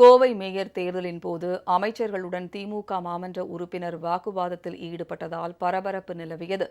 Kovai mayor தேர்தலின் போது அமைச்சர்களுடன் திமுக மாமன்ற உறுப்பினர் வாக்குவாதத்தில் ஈடுபட்டதால் பரபரப்பு நிலவியது.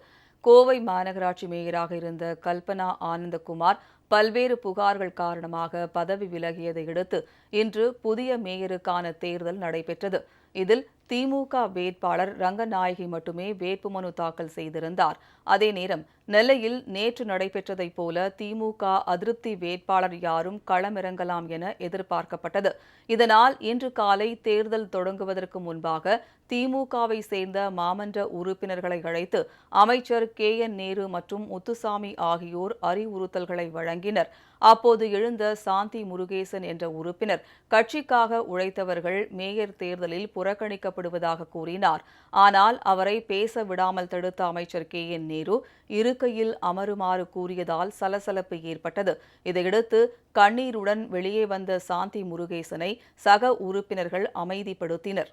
கோவை மாநகராட்சி மேயராக இருந்த கல்பனா ஆனந்தகுமார் பல்வேறு புகார்கள் காரணமாக பதவி விலகியதை அடுத்து இன்று புதிய மேயருக்கான தேர்தல் நடைபெற்றது. இதில் திமுக வேட்பாளர் ரங்கநாயகி மட்டுமே வேட்புமனு தாக்கல் செய்திருந்தார். அதே நேரம் நெல்லையில் நேற்று நடைபெற்றதைப் போல திமுக அதிருப்தி வேட்பாளர் யாரும் களமிறங்கலாம் என எதிர்பார்க்கப்பட்டது. இதனால் இன்று காலை தேர்தல் தொடங்குவதற்கு முன்பாக திமுகவை சேர்ந்த மாமன்ற உறுப்பினர்களை அழைத்து அமைச்சர் கே என் நேரு மற்றும் முத்துசாமி ஆகியோர் அறிவுறுத்தல்களை வழங்கினர். அப்போது எழுந்த சாந்தி முருகேசன் என்ற உறுப்பினர் கட்சிக்காக உழைத்தவர்கள் மேயர் தேர்தலில் புறக்கணிக்கப்படுவதாக கூறினார். ஆனால் அவரை பேச விடாமல் தடுத்த அமைச்சர் கே என் நேரு இருக்கையில் அமருமாறு கூறியதால் சலசலப்பு ஏற்பட்டது. இதையடுத்து கண்ணீருடன் வெளியே வந்த சாந்தி முருகேசனை சக உறுப்பினர்கள் அமைதிப்படுத்தினர்.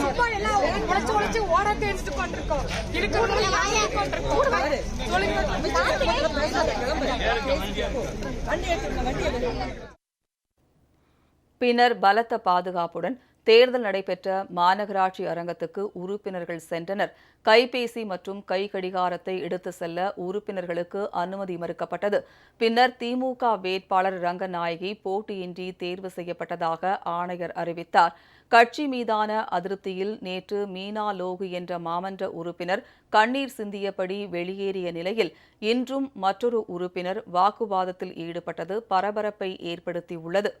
சும்மா எல்லாம் உழைச்சு உழைச்சு ஓட கொண்டிருக்கோம். பின்னர் பலத்த பாதுகாப்புடன் தேர்தல் நடைபெற்ற மாநகராட்சி அரங்கத்துக்கு உறுப்பினர்கள் சென்றனர். கைபேசி மற்றும் கை கடிகாரத்தை எடுத்து செல்ல உறுப்பினர்களுக்கு அனுமதி மறுக்கப்பட்டது. பின்னர் திமுக வேட்பாளர் ரங்கநாயகி போட்டியின்றி தேர்வு செய்யப்பட்டதாக ஆணையர் அறிவித்தார். கட்சி மீதான அதிருப்தியில் நேற்று மீனா லோகு என்ற மாமன்ற உறுப்பினர் கண்ணீர் சிந்தியபடி வெளியேறிய நிலையில் இன்றும் மற்றொரு உறுப்பினர் வாக்குவாதத்தில் ஈடுபட்டது பரபரப்பை ஏற்படுத்தியுள்ளது.